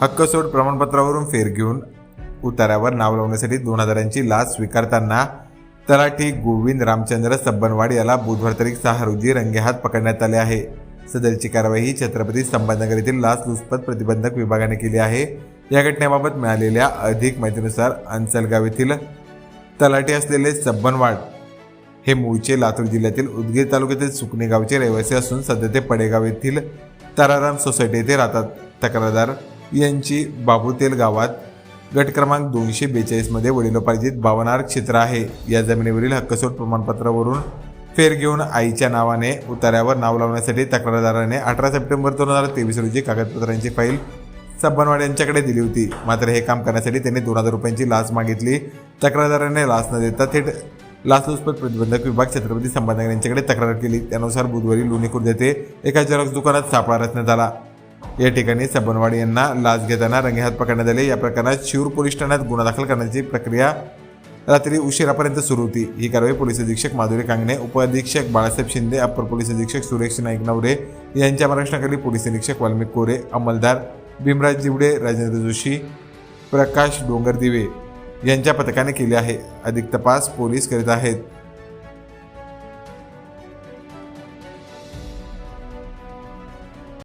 हक्कसोड प्रमाणपत्रावरून फेर घेऊन उतारावर नाव लावण्यासाठी दोन हजारांची लाच स्वीकारताना तलाठी गोविंद रामचंद्र सब्बनवाड याला बुधवार तारीख सहा रोजी रंगेहात पकडण्यात आले आहे. सदरची कारवाई ही छत्रपती संभाजीनगर येथील लाचलुचपत प्रतिबंधक विभागाने केली आहे. या घटनेबाबत मिळालेल्या अधिक माहितीनुसार अंचलगाव येथील तलाठी असलेले सब्बनवाड हे मूळचे लातूर जिल्ह्यातील उदगीर तालुक्यातील सुकणे गावचे रहिवासी असून सध्या ते पडेगाव येथील ताराराम सोसायटी येथे राहतात. तक्रारदार यांची बाबुतेल गावात गट क्रमांक दोनशे बेचाळीसमध्ये वडिलोपार्जित बावनार क्षेत्र आहे. या जमिनीवरील हक्कसोट प्रमाणपत्रावरून फेर घेऊन आईच्या नावाने उतार्यावर नाव लावण्यासाठी तक्रारदाराने अठरा सप्टेंबर दोन हजार तेवीस रोजी कागदपत्रांची फाईल सब्बनवाड यांच्याकडे दिली होती. मात्र हे काम करण्यासाठी त्यांनी दोन हजार रुपयांची लाच मागितली. तक्रारदाराने लाच न देता थेट लाचलुचपत प्रतिबंधक विभाग छत्रपती संभाजीनगर यांच्याकडे तक्रार केली. त्यानुसार बुधवारी लोणी खुर्द येथे एका झेरॉक्स दुकानात सापळा रचण्यात आला. या ठिकाणी सबनवाडी यांना लाच घेताना रंगेहात पकडण्यात आले. या प्रकरणात शिरूर पोलीस ठाण्यात गुन्हा दाखल करण्याची प्रक्रिया रात्री उशिरापर्यंत सुरू होती. ही कारवाई पोलीस अधीक्षक माधुरी कांगणे उपअधीक्षक बाळासाहेब शिंदे अप्पर पोलीस अधीक्षक सुरेश नाईक नवरे यांच्या मार्गदर्शनाखाली पोलीस निरीक्षक वाल्मिक कोरे अंमलदार भीमराज जिवडे राजेंद्र जोशी प्रकाश डोंगरदिवे यांच्या पथकाने केले आहे. अधिक तपास पोलीस करीत आहेत.